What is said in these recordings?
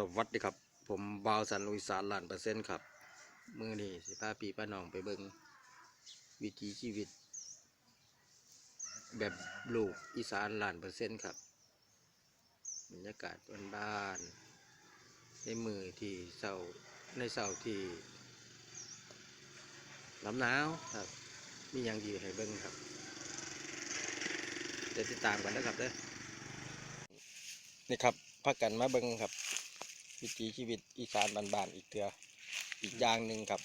สวัสดีครับ ผมบาวสันลุยสารล้านเปอร์เซ็นต์ครับ มือนี้สิพาปีป้าน้องไปเบิงวิถีชีวิต แบบลูกอีสานล้านเปอร์เซ็นต์ครับบรรยากาศบ้านในมือที่เศร้าในเศร้าที่ลำหนาวครับมีอย่างดีให้เบิ้งครับเดี๋ยวติดตามกันนะครับเด้อนี่ครับพักกันมาเบิ้งครับ วิถีชีวิตอีสานบ้านๆอีกเถืออีกอย่างหนึ่งครับ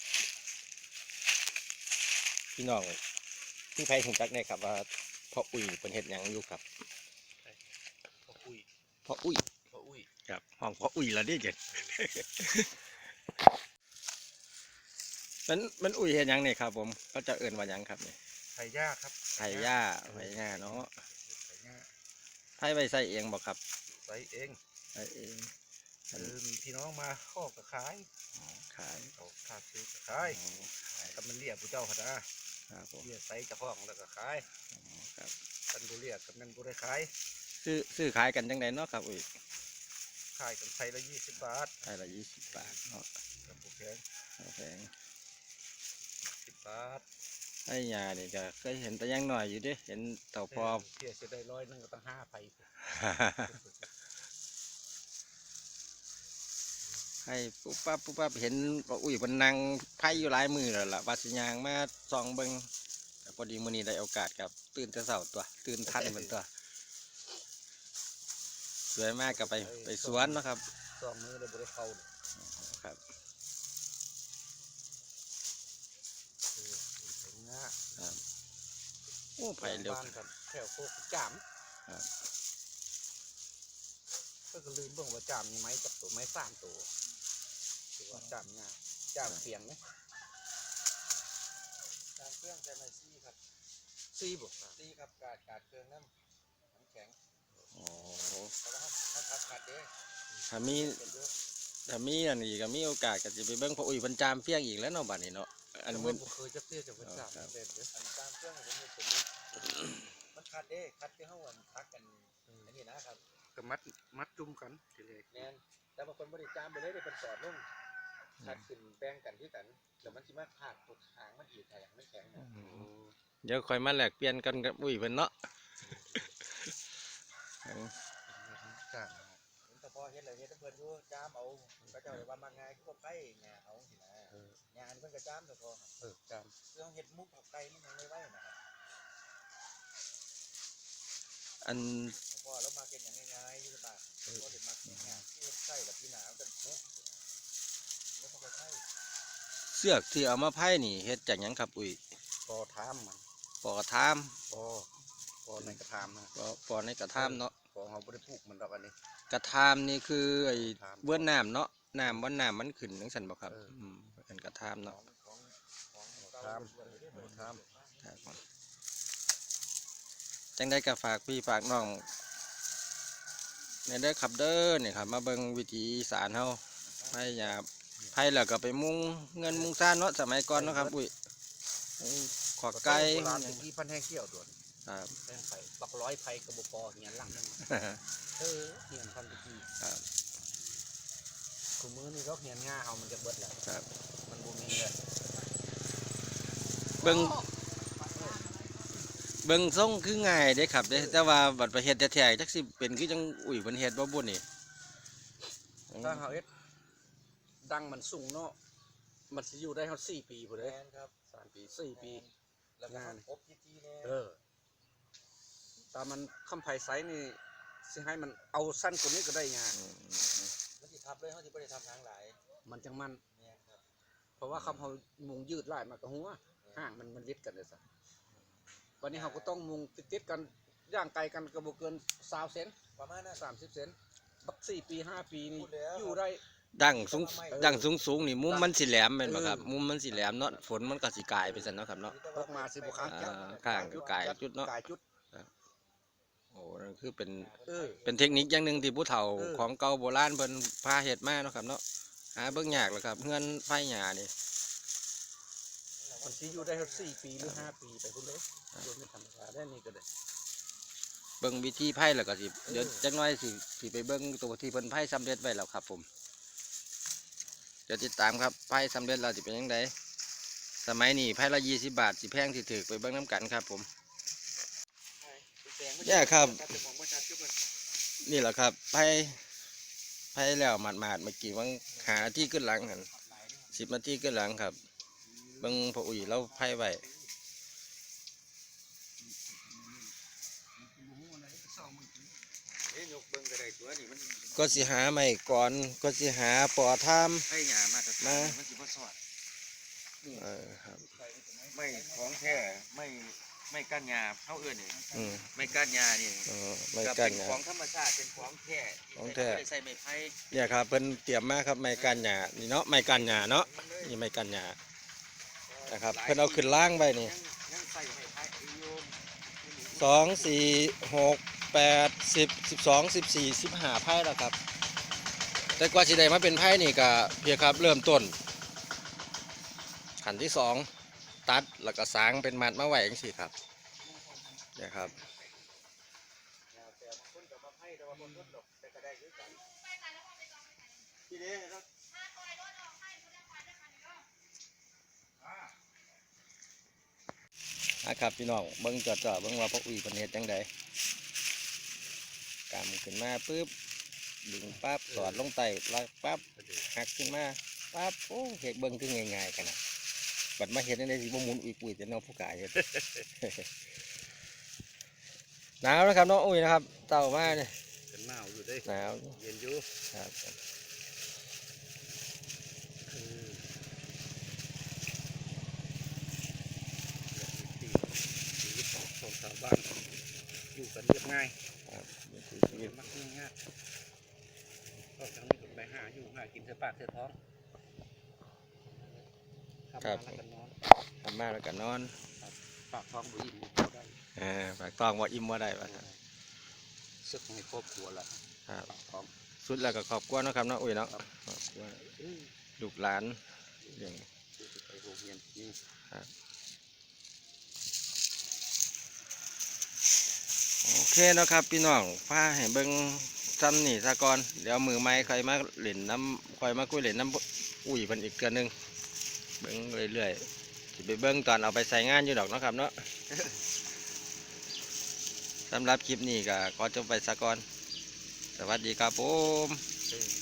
พี่น้องพี่ไพถึงจักแน่ครับว่าพ่ออุ้ยเป็นเห็ดหยังอยู่ครับพ่ออุ้ยพ่ออุ้ยพ่ออุ้ยครับห้องพ่ออุ้ยละเดิเจ็ดมันมันอุ้ยเห็ดหยังเนี่ยครับ ผมก็จะเอื่นว่าหยังครับเนี่ยไผ่ย่าครับไผ่หญ้าไผ่หญ้าเนาะไผ่ย่าไผ่ใบใส่เองบอกครับใส่เองใส่เอง คือมีพี่น้องมาข้อกับขายอ๋อขายเขาขาดซื้อกับขายอ๋อขายถ้ามันเรียกผู้เจ้าขนาดครับผมเรียกใส่กระห้องแล้วก็ขายอ๋อครับกันบุเรียกกันนั่นบุได้ขายซื้อซื้อขายกันจังไดเนาะครับอุ้ยขายกันใส่ละยี่สิบบาทไผ่ละยี่สิบบาทเนาะกับผู้แพงแพงสิบบาทไอ้ยานี่ก็เคยเห็นแต่ยังหน่อยอยู่เดิเห็นเต่าพอเพียจะได้ร้อยหนึงก็ตั้งห้าไผ่ ให้ปุ๊บปั๊บปุ๊บปั๊บเห็นก็อุ้ยมันนั่งไพ่อยู่หลายมือแล้วล่ะวัดสิยางมาส่องเบิงแต่พอดีมื้อนี้ได้โอกาสครับ ตื่นแต่เช้าตัว ตื่นทันเหมือนตัวสวยมากก็ไปไปสวนเนาะครับสองมือเลยบุได้เข้าเลยครับคือไผ่ง่าครับโอ้ไผ่เร็วบ้านกันแถวโคกจามครับก็คือลืมเบิ่งว่าจามมีไม้จับตัวไม้สามตัว คือว่าจามง่ายจามเสียงไหมจามเครื่องใช้ไม้ซี่ครับซี่บวกซี่ครับกาดกาดเครื่องน้ำน้ำแข็งโอ้เพราะว่าถ้าทับขาดเด้ถ้ามีเป็นเยอะถ้ามีอันนี้ก็มีโอกาสก็จะไปเบิ่งพออุ้ยเพิ่นจามเฟี้ยงอีกแล้วเนาะบัดนี้เนาะอัอันนมื้มัอนเคยจะเตี้ยจะเป็นจามครับเป็นเด้ออันจามเครื่องผมมีเป็นเยอะมันขาดเด้ขาดที่ห้องพักกันอันนี้นะครับก็มัดมัดจุ่มกันทีเลยแน่นแต่บางคนบริจามไปเลยได้เป็นสอดลง คัดขึ้นแบ่งกันที่กันแต่มันสิมาผากตัวหางมันอีกแต่อย่างไม่แข็งนะเดี๋ยวค่อยมาแลกเปลี่ยนกันกับอุ้ยเพิ่นเนาะจ้าเห็นแต่พอเห็นเลยเห็นแต่เพิ่นอยู่จามเอาก็เจ้าเลยว่ามาง่ายก็ไก่งาเอาสินะงานเพิ่นก็จามแต่พอเออจามเรื่องเห็ดมุกของไก่มันยังไม่ไหวนะครับอันพอแล้วมาเก็นอย่างง่ายๆอยู่บ้านพอเด็ดมาเก็นงานที่เฮ็ดไก่แบบพี่หนาวกันเนาะแล้วก็ไก่ เสือกที่เอามาไพ่นี่เฮ็ดจากหยังครับอุ้ยพอทามมันปอกระทามพอพอในกระทามนะปอปอในกระทามเนาะพอเขาบ่ได้ปลูกมันดอกอันนี้ กระทามนี่คือไอ้ทาม เบื้อนน้ำเนาะน้ำว่าน้ำมันขึ้นจังซั่นบ่ครับเอออื มเป็นกระทามเนาะของของทามทามครับผมจังได้ก็ฝากพี่ฝากน้องในเด้อครับเด้อนี่ครับ มาเบิ่งวิถีอีสานเฮาไผอย่า ไผแล้วก็ไปมุงเงินมุงซ่านเนาะสมัยก่อนเนาะครับอุ้ยไอ้ขวากไก่โบราณถึงที่พันแห้งเขี้ยวด่วนครับแห้งไผ่บักร้อยไผ่กระบอกปอเหียนหลังนั่นเออเหียนพันตะกี้ครับคือมือนี่ก็เหียนง่าเอามันจะเบิดแหละครับ มันบูมีเลยเบิ่งเบิ่งทรงคือง่ายเด้ครับเด้แต่ว่าบัดไปเฮ็ดแท้ๆจักสิเป็นคือจังอุ้ยเพิ่นเฮ็ดบ่บุญนี่ถ้าเฮาเอ็ด ดังมันสูงเนาะมันสิอยู่ได้เฮาสี่ปีพุ่นเด้ครับสามปีสี่ปี แล้วก็งานครบที่ที่เนี่ยเออแต่มันคำไผ่ไซส์นี่สิให้มันเอาสั้นกว่านี้ก็ได้งานมันสิทับเลยเขาสิบ่ได้ทำทางหลายมันจังมันเนี่ยครับเพราะว่าคำเขามุงยืดไล่มากกับหัวห่างมันมันยึดกันเลยสัวันนี้เขาก็ต้องมุงติดๆกันย่างไกลกันกระบเกินสาวเซนประมาณนั้น สามสิบเซนบักสี่ปีห้าปีนี่พูดแล้ว อยู่ได้ ดังสูงเออดังสูงสูงๆนี่มุมมันสิแหลมแม่นบ่ครับเออมุมมันสิแหลมเนาะฝนมันก็สิกลายไปซั่นเนาะครับเนาะ ตกมาสิบุค้างอ่าข้างกายจุดเนาะ กายจุดโอ้นั่นคือเป็นเออเป็นเทคนิคอย่างหนึ่งที่ผู้เฒ่าเออของเก่าโบราณเพิ่นพาเฮ็ดมาเนาะครับเนาะหาเบิ่งยากแล้วครับเฮือนไฟหญ้านี่ มันสิอยู่ได้สี่ปีหรือห้าปีไปคุณเลยโดยไม่ธรรมดาได้นี่ก็ได้ เบิ่งวิธีไพ่แล้วก็สิเดี๋ยวจักหน้อยสิสิไปเบิ่งตัวที่เพิ่นไพ่สำเร็จไว้แล้วครับผมเดี๋ยวติดตามครับไพ่สำเร็จแล้วสิเป็นยังไงสมัยนี้ไพ่ละยี่สิบบาทสิแพงสิถือไปเบิ่งน้ำกันครับผมเนี่ยครับ นี่แหละครับไพ่ไพ่แล้วหมาดๆเมื่อกี้วังหาที่ขึ้นหลังหันสิบนาทีขึ้นหลังครับเบิ่งพออุ่ยเราไพ่ไว้ เอ้ยย ก็สิหาไม่ก่อนก็สิหาปอทามให้หยามาแต่มามันสิบ่สอดเออครับไม่ของแท้ไม่ไม่กั้นยาเท่าเอื่นนี่ไม่กั้นยานี่เออไม่ก็กัเป็นของธรรมชาติเป็นของแท้ของแท้ใส่ไม้ไผ่เนี่ยครับเพิ่นเตรียมมาครับไม่กั้นหยานี่เนาะไม่กั้นหยาเนาะนี่ไม่กั้นหยานะครับเพิ่นเอาขึ้นล่างไว้นี่ยังยังใส่ไม้ไผ่อยู่สองสี่หก แปดสิบสิบสองสิบสี่สิบห้าไพ่แล้วครับ แต่กว่าสิได้มาเป็นไพ่นี่ก็เพียครับเริ่มต้นขันที่สองตัดแล้วก็สางเป็นมัดมาไหว้เองสิครับเนี่ยครับแต่บางคนก็มาไผ่แต่ว่าคนรถดอกแต่ก็ได้คือกันที่เด้เนะครับพี่น้องเบิ้งจอดๆเบิ้งว่าพวกอุ้ยเป็นเฮ็ดจังใด กำขึ้นมาปุ๊บดึงปั๊บสอดลงไตลากปั๊บหักขึ้นมาปั๊บโอ้เฮ็ดเบิ้งคือง่ายๆกันนะบัดมาเฮ็ดในสิบ่หมุนอุ้ยปุ้ยแต่น้องผู้กายเฮ็ดหนาวนะครับน้องอุ้ยนะครับ เต่ามาเนี่ยเป็นหนาวอยู่เด้หนาวเย็นอยู่ครับชีวิตของชาวบ้านอยู่กันเรียบง่ายครับ นี่คือชีชีวิวิตตมักง่ายก็ทั้งนี้ก็ไปหาอยู่หากินเสื้อปากเสื้อท้องทำมาแล้วก็นอนทำมาแล้วก็นอนปากท้องบุอิ่มได้อ่าปากต้องว่าอิ่มว่าได้ว่าซั่นซึกให้ครอบครัวละครับปากท้อง สุดแล้วก็ขอบกวนนาะครับเนาะอุ้ยเนาะครับ ขอบกวนเอ้ยลูกหลานเลี้ยงไปโรงเรียนนี่โอ เคเนาะครับพี่น้องพาให้เบิ้งซ้ำนี่ซะก่อนเดี๋ยวมือไม้ค่อยมาเหล่นน้ำคอยมาคุยเหล่นน้ำอุ้ยมันอีกเกือนหนึงเบิ้งเรื่อยๆจะไปเบิ้งตอนเอาไปใส่งานอยู่ดอกเนาะครับเนาะสำหรับคลิปนี้ก็ขอจบไปซะก่อน สวัสดีครับผม